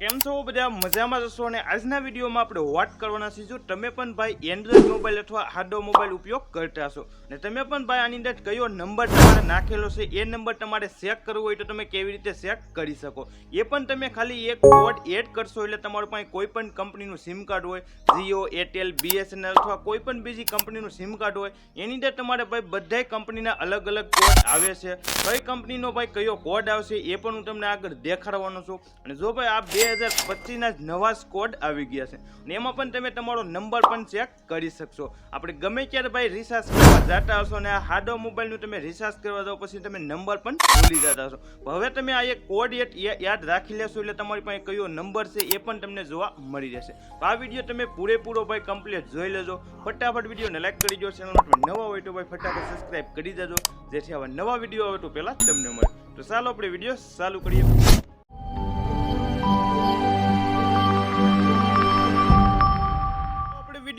કેમ છો બધા? મજામાં જશો અને આજના વિડીયોમાં આપણે વાત કરવાના છીએ જો તમે પણ ભાઈ એન્ડ્રોઈડ મોબાઈલ અથવા હાર્ડો મોબાઈલ ઉપયોગ કરતા છો અને તમે પણ ભાઈ આની અંદર કયો નંબર તમારે નાખેલો છે, એ નંબર તમારે ચેક કરવો હોય તો તમે કેવી રીતે ચેક કરી શકો? એ પણ તમે ખાલી એક કોડ એડ કરશો એટલે તમારું પાસે કોઈ પણ કંપનીનું સિમ કાર્ડ હોય જીઓ એરટેલ બીએસએનએલ અથવા કોઈ પણ બીજી કંપનીનું સિમ કાર્ડ હોય, એની અંદર તમારે ભાઈ બધાય કંપનીના અલગ અલગ કોડ આવે છે. કઈ કંપનીનો ભાઈ કયો કોડ આવશે એ પણ હું તમને આગળ દેખાડવાનો છું. અને જો ભાઈ આ બે હજાર પચીસના નવા સ્કોડ આવી ગયા છે. અને એમાં પણ તમે તમારો નંબર પણ ચેક કરી શકશો. આપણે ગમે ત્યારે ભાઈ રિસાર્જ કરવા જતા હશો અને આ હાડો મોબાઈલનું તમે રિસાર્જ કરવા જાઓ પછી તમે નંબર પણ ભૂલી જતા હશો. હવે તમે આ એક કોડ યાદ રાખી લેશો એટલે તમારી પાસે કયો નંબર છે એ પણ તમને જોવા મળી જશે તો આ વીડિયો તમે પૂરેપૂરો ભાઈ કમ્પ્લીટ જોઈ લેજો. ફટાફટ વિડીયોને લાઈક કરી દો. ચેનલમાં નવા હોય તો ભાઈ ફટાફટ સબસ્ક્રાઇબ કરી દેજો. જેથી આવા નવા વીડિયો આવે તો પહેલાં તમને મળે. તો ચાલો આપણે વીડિયો ચાલુ કરીએ.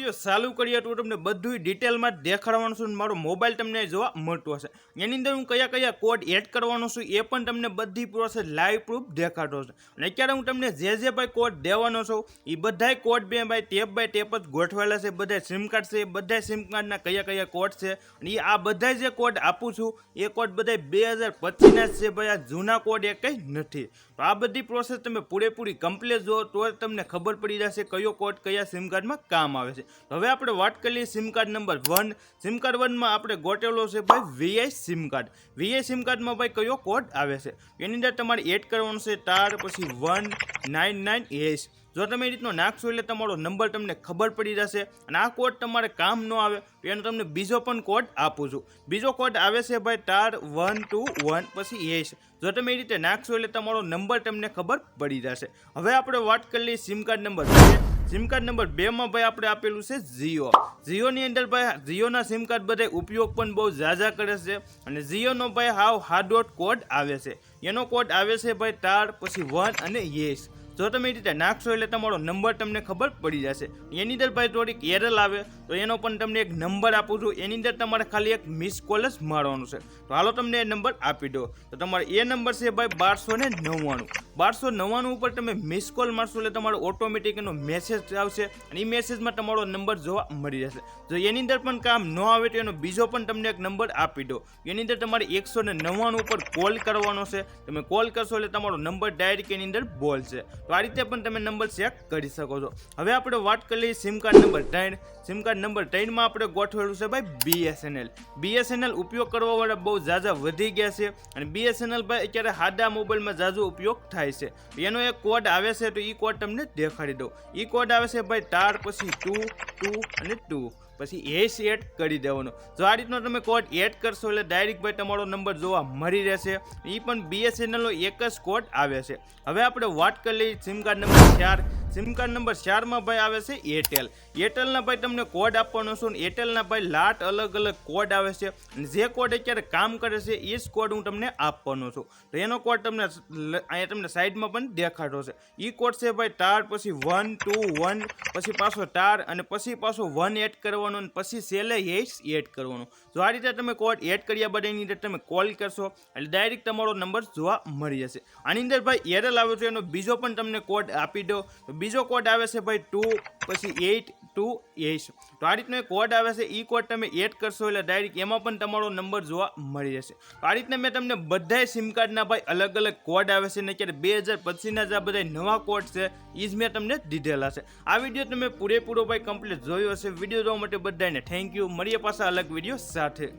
વીડિયો ચાલુ કરીએ તો તમને બધું ડિટેલમાં દેખાડવાનું છું મારો મોબાઈલ તમને જોવા મળતો હશે. એની અંદર હું કયા કયા કોડ એડ કરવાનો છું એ પણ તમને બધી પ્રોસેસ લાઈવ પ્રૂફ દેખાડો છે અને અત્યારે હું તમને જે જે ભાઈ કોડ દેવાનો છું એ બધાય કોડ બે ભાઈ ટેપ બાય ટેપ જ ગોઠવાયેલા છે. બધા સિમ કાર્ડ છે બધા સિમ કાર્ડના કયા કયા કોડ છે. અને એ આ બધા જે કોડ આપું છું, એ કોડ બધા બે હજાર પચીસના છે ભાઈ. આ જૂના કોડ એ કંઈ નથી. તો આ બધી પ્રોસેસ તમે પૂરેપૂરી કમ્પ્લીટ જો તો તમને ખબર પડી જશે કયો કોડ કયા સિમ કાર્ડમાં કામ આવે છે. હવે આપણે વાત કરીએ SIM card number one SIM card વનમાં આપણે ગોટેલો છે ભાઈ VI SIM card VI SIM કાર્ડમાં ભાઈ કયો કોડ આવે છે? એની અંદર તમારે એડ કરવાનો છે તાર, પછી વન નાઇન નાઇન એસ જો તમે એ રીતનો નાખશો એટલે તમારો નંબર તમને ખબર પડી જશે અને આ કોડ તમારે કામ ન આવે તો એનો તમને બીજો પણ કોડ આપું છું. બીજો કોડ આવે છે ભાઈ તાર વન ટુ વન પછી એસ જો તમે એ રીતે નાખશો એટલે તમારો નંબર તમને ખબર પડી જશે. હવે આપણે વાત કરી લઈએ SIM card number SIM card number બેમાં ભાઈ આપણે આપેલું છે જીઓ જીઓની અંદર ભાઈ જીઓના સિમ કાર્ડ બધે ઉપયોગ પણ બહુ ઝાઝા કરે છે અને જીઓનો ભાઈ હાવ હાર્ડવોટ કોડ આવે છે. એનો કોડ આવે છે ભાઈ તાર, પછી વન અને યેસ. જો તમે એ રીતે નાખશો એટલે તમારો નંબર તમને ખબર પડી જશે. એની અંદર ભાઈ થોડીક એરલ આવે તો એનો પણ તમને એક નંબર આપું છું. એની અંદર તમારે ખાલી એક મિસ કોલ જ મારવાનું છે. તો હાલો તમને એ નંબર આપી દો તો તમારે એ નંબર છે ભાઈ બારસો ને નવ્વાણું. બારસો નવ્વાણું ઉપર તમે મિસ કોલ મારશો એટલે તમારો ઓટોમેટિક એનો મેસેજ આવશે અને એ મેસેજમાં તમારો નંબર જોવા મળી જશે. જો એની અંદર પણ કામ ન આવે તો એનો બીજો પણ તમને એક નંબર આપી દો એની અંદર તમારે એકસો ને નવ્વાણું ઉપર કોલ કરવાનો છે. તમે કોલ કરશો એટલે તમારો નંબર ડાયરેક્ટ એની અંદર બોલશે. તો આ રીતે પણ તમે નંબર ચેક કરી શકો છો. હવે આપણે વાત કરી લઈએ સિમ કાર્ડ નંબર ત્રણ. સિમ કાર્ડ નંબર ત્રણમાં આપણે ગોઠવેલું છે ભાઈ બીએસએનએલ બીએસએનએલ ઉપયોગ કરવાવાળા બહુ ઝાઝા વધી ગયા છે. અને બીએસએનએલ ભાઈ અત્યારે હાદા મોબાઈલમાં ઝાઝો ઉપયોગ થાય છે. એનો એક કોડ આવે છે, તો એ કોડ તમને દેખાડી દઉં. એ કોડ આવે છે, ભાઈ, તાર પછી ટુ ટુ અને ટુ પછી એસ એડ કરી દેવાનો. જો આ રીતનો તમે કોડ એડ કરશો એટલે ડાયરેક્ટ ભાઈ તમારો નંબર જોવા મળી રહેશે. એ પણ બીએસએનએલનો એક જ કોડ આવે છે. હવે આપણે વાત કરી લઈએ સિમ કાર્ડ નંબર ચાર. સિમ કાર્ડ નંબર ચારમાં ભાઈ આવે છે એરટેલ એરટેલના ભાઈ તમને કોડ આપવાનો છે ને એરટેલના ભાઈ લાટ અલગ અલગ કોડ આવે છે. અને જે કોડ અત્યારે કામ કરે છે એ જ કોડ હું તમને આપવાનો છું. તો એનો કોડ તમને અહીંયા તમને સાઈડમાં પણ દેખાડો છે. એ કોડ છે ભાઈ તાર પછી વન ટુ વન પછી પાછો તાર અને પછી પાછો વન એડ કરવાનો અને પછી સેલે એસ એડ કરવાનું. જો આ રીતે તમે કોડ એડ કર્યા બાદ એની અંદર તમે કોલ કરશો, એટલે ડાયરેક્ટ તમારો નંબર જોવા મળી જશે. આની અંદર ભાઈ એરલ આવે છે, એનો બીજો પણ તમને કોડ આપી દો તો બીજો કોડ આવે છે ભાઈ ટુ પછી એઇટ ટુ એસ તો આ રીતનો કોડ આવે છે એ કોડ તમે એડ કરશો, એટલે ડાયરેક્ટ એમાં પણ તમારો નંબર જોવા મળી જશે. આ રીતના મેં તમને બધાય સિમ કાર્ડના ભાઈ અલગ અલગ કોડ આવે છે, ને અત્યારે બે હજાર પચીસના જે બધા નવા કોડ છે એ જ મેં તમને દીધેલા છે. આ વીડિયો તમે પૂરેપૂરો ભાઈ કમ્પ્લીટ જોયો હશે. વીડિયો જોવા બધાને થેન્ક યુ. મળીએ પાછા અલગ વીડિયો સાથે.